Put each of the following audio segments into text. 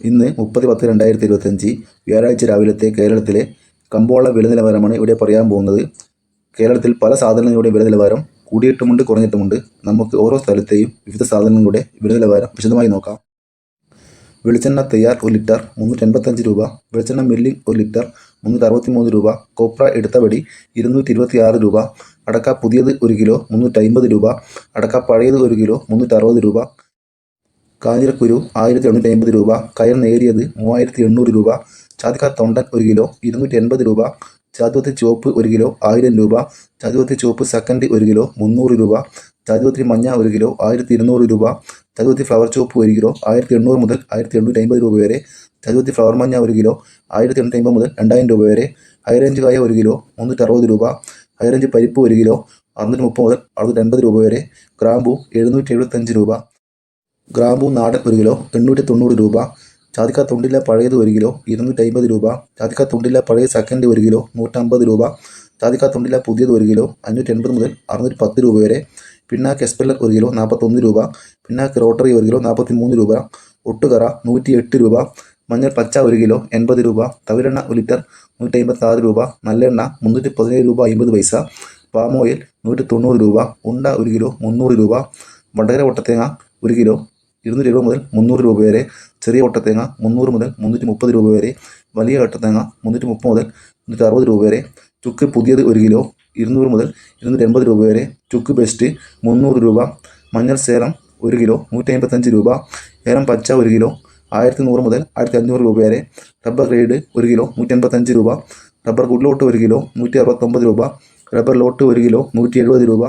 ഇന്ന് മുപ്പത് പത്ത് രണ്ടായിരത്തി ഇരുപത്തഞ്ച് വ്യാഴാഴ്ച രാവിലത്തെ കേരളത്തിലെ കമ്പോള വില നിലവാരമാണ് ഇവിടെ പറയാൻ പോകുന്നത്. കേരളത്തിൽ പല സാധനങ്ങളുടെ വില നിലവാരം കൂടിയിട്ടുമുണ്ട് കുറഞ്ഞിട്ടുമുണ്ട്. നമുക്ക് ഓരോ സ്ഥലത്തെയും വിവിധ സാധനങ്ങളുടെ വില നിലവാരം വിശദമായി നോക്കാം. വെളിച്ചെണ്ണ തയ്യാർ ഒരു ലിറ്റർ മുന്നൂറ്റി എൺപത്തഞ്ച് രൂപ വെളിച്ചെണ്ണ മില്ലിംഗ് ഒരു ലിറ്റർ മുന്നൂറ്റി അറുപത്തി മൂന്ന് രൂപ കോപ്ര എടുത്തവടി ഇരുന്നൂറ്റി രൂപ അടക്ക പുതിയത് ഒരു കിലോ മുന്നൂറ്റി അമ്പത് രൂപ അടക്ക പഴയത് ഒരു കിലോ മുന്നൂറ്റി അറുപത് രൂപ കാഞ്ഞിരക്കുരു ആയിരത്തി എണ്ണൂറ്റി അമ്പത് രൂപ കയർ നേരിയത് മൂവായിരത്തി എണ്ണൂറ് രൂപ ചാതിക്ക തൊണ്ടൻ ഒരു കിലോ ഇരുന്നൂറ്റി എൺപത് രൂപ ചാതുവത്തി ചുവപ്പ് ഒരു കിലോ ആയിരം രൂപ ചാതുവത്തി ചുവപ്പ് സെക്കൻഡ് ഒരു കിലോ മുന്നൂറ് രൂപ ചാതുവത്തി മഞ്ഞ ഒരു കിലോ ആയിരത്തി ഇരുന്നൂറ് രൂപ ചതുവത്തി ഫ്ലവർ ചുവപ്പ് ഒരു കിലോ ആയിരത്തി എണ്ണൂറ് മുതൽ ആയിരത്തി എണ്ണൂറ്റി അമ്പത് രൂപ വരെ ചതുവത്തി ഫ്ലവർ മഞ്ഞ ഒരു കിലോ ആയിരത്തി എണ്ണൂറ്റി അമ്പത് മുതൽ രണ്ടായിരം രൂപ വരെ ഹൈറേഞ്ച് കായ ഒരു കിലോ മുന്നൂറ്റി അറുപത് രൂപ ഹൈറേഞ്ച് പരിപ്പ് ഒരു കിലോ അറുന്നൂറ്റി മുപ്പത് മുതൽ അറുന്നൂറ്റി എൺപത് രൂപ വരെ ഗ്രാമ്പു എഴുന്നൂറ്റി എഴുപത്തഞ്ച് രൂപ ഗ്രാമ്പൂ നാടൻ ഒരു കിലോ എണ്ണൂറ്റി തൊണ്ണൂറ് രൂപ. ചാതിക്ക തൊണ്ടില്ല പഴയത് ഒരു കിലോ ഇരുന്നൂറ്റി അമ്പത് രൂപ. ചാതിക്ക തൊണ്ടില്ല പഴയ സെക്കൻഡ് ഒരു കിലോ നൂറ്റമ്പത് രൂപ. ചാതിക്ക തൊണ്ടില്ല പുതിയത് ഒരു കിലോ അഞ്ഞൂറ്റി എൺപത് മുതൽ അറുന്നൂറ്റി പത്ത് രൂപ വരെ. പിണ്ണാക്ക് എസ്പെല്ലർ ഒരു കിലോ നാൽപ്പത്തൊന്ന് രൂപ. പിണ്ണാക്ക് റോട്ടറി ഒരു കിലോ നാൽപ്പത്തി മൂന്ന് രൂപ. ഒട്ടുകറ നൂറ്റി എട്ട് രൂപ. മഞ്ഞൾ പച്ച ഒരു കിലോ എൺപത് രൂപ. തവിരെണ്ണ ഒരു ലിറ്റർ നൂറ്റി അമ്പത്തി ആറ് രൂപ. നല്ലെണ്ണ മുന്നൂറ്റി പതിനേഴ് രൂപ അമ്പത് പൈസ. പാമോയിൽ നൂറ്റി തൊണ്ണൂറ് രൂപ. ഉണ്ട ഒരു കിലോ മുന്നൂറ് രൂപ. വടകര വട്ടത്തേങ്ങ ഒരു കിലോ ഇരുന്നൂറ്റി രൂപ മുതൽ മുന്നൂറ് രൂപ വരെ ചെറിയ ഒട്ടത്തേങ്ങ മുന്നൂറ് മുതൽ മുന്നൂറ്റി മുപ്പത് രൂപ വരെ വലിയ ഒട്ടത്തേങ്ങ മുന്നൂറ്റി മുപ്പത് മുതൽ മുന്നൂറ്റി അറുപത് രൂപ വരെ ചുക്ക് പുതിയത് ഒരു കിലോ ഇരുന്നൂറ് മുതൽ ഇരുന്നൂറ്റി എൺപത് രൂപ വരെ ചുക്ക് ബെസ്റ്റ് മുന്നൂറ് രൂപ മഞ്ഞൾ സേലം ഒരു കിലോ നൂറ്റി അമ്പത്തഞ്ച് രൂപ ഏലം പച്ച ഒരു കിലോ ആയിരത്തി നൂറ് മുതൽ ആയിരത്തി അഞ്ഞൂറ് രൂപ വരെ റബ്ബർ ഗ്രേഡ് ഒരു കിലോ നൂറ്റി അൻപത്തഞ്ച് രൂപ റബ്ബർ ഗുഡ്ലോട്ട് ഒരു കിലോ നൂറ്റി അറുപത്തൊമ്പത് രൂപ റബ്ബർ ലോട്ട് ഒരു കിലോ നൂറ്റി എഴുപത് രൂപ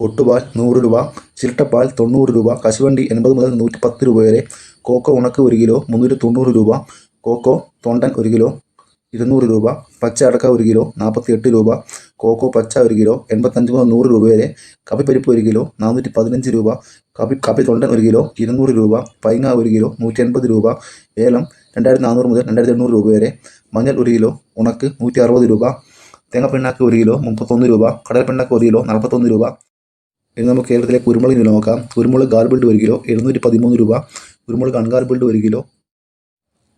ഒട്ടുപാൽ നൂറ് രൂപ ചിരട്ടപ്പാൽ തൊണ്ണൂറ് രൂപ കശുവണ്ടി എൺപത് മുതൽ നൂറ്റി പത്ത് രൂപ വരെ കോക്കോ ഉണക്ക് ഒരു കിലോ മുന്നൂറ്റി തൊണ്ണൂറ് രൂപ കോക്കോ തൊണ്ടൻ ഒരു കിലോ ഇരുന്നൂറ് രൂപ പച്ച അടക്ക ഒരു കിലോ നാൽപ്പത്തി എട്ട് രൂപ കോക്കോ പച്ച ഒരു കിലോ എൺപത്തഞ്ച് മുതൽ നൂറ് രൂപ വരെ കപ്പിപ്പരിപ്പ് ഒരു കിലോ നാനൂറ്റി പതിനഞ്ച് രൂപ കപ്പി കപ്പി തൊണ്ടൻ ഒരു കിലോ ഇരുന്നൂറ് രൂപ പൈങ്ങ ഒരു കിലോ നൂറ്റി എൺപത് രൂപ ഏലം രണ്ടായിരത്തി നാനൂറ് മുതൽ രണ്ടായിരത്തി എണ്ണൂറ് രൂപ വരെ മഞ്ഞൾ ഒരു കിലോ ഉണക്ക് നൂറ്റി അറുപത് രൂപ തേങ്ങ പിണ്ണാക്ക് ഒരു കിലോ മുപ്പത്തൊന്ന് രൂപ കടൽ പിണ്ണാക്ക് ഒരു കിലോ നാൽപ്പത്തൊന്ന് രൂപ ഇനി നമുക്ക് കേരളത്തിലെ കുരുമുളക് വില നോക്കാം. കുരുമുളക് ഗാർബിൾഡ് ഒരു കിലോ എഴുന്നൂറ്റി പതിമൂന്ന് രൂപ. കുരുമുളക് അൺഗാർബിൾഡ് ഒരു കിലോ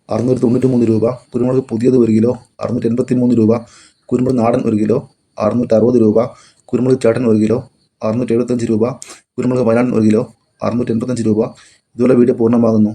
അറുന്നൂറ്റി തൊണ്ണൂറ്റി മൂന്ന് രൂപ. കുരുമുളക് പുതിയത് ഒരു കിലോ അറുന്നൂറ്റി എൺപത്തി മൂന്ന് രൂപ. കുരുമുളക് നാടൻ ഒരു കിലോ അറുന്നൂറ്റി അറുപത് രൂപ. കുരുമുളക് ചേട്ടൻ ഒരു കിലോ അറുന്നൂറ്റി എഴുപത്തഞ്ച് രൂപ. കുരുമുളക് വയനാടൻ ഒരു കിലോ അറുന്നൂറ്റി എൺപത്തഞ്ച് രൂപ. ഇതുപോലെ വീഡിയോ പൂർണമാകുന്നു.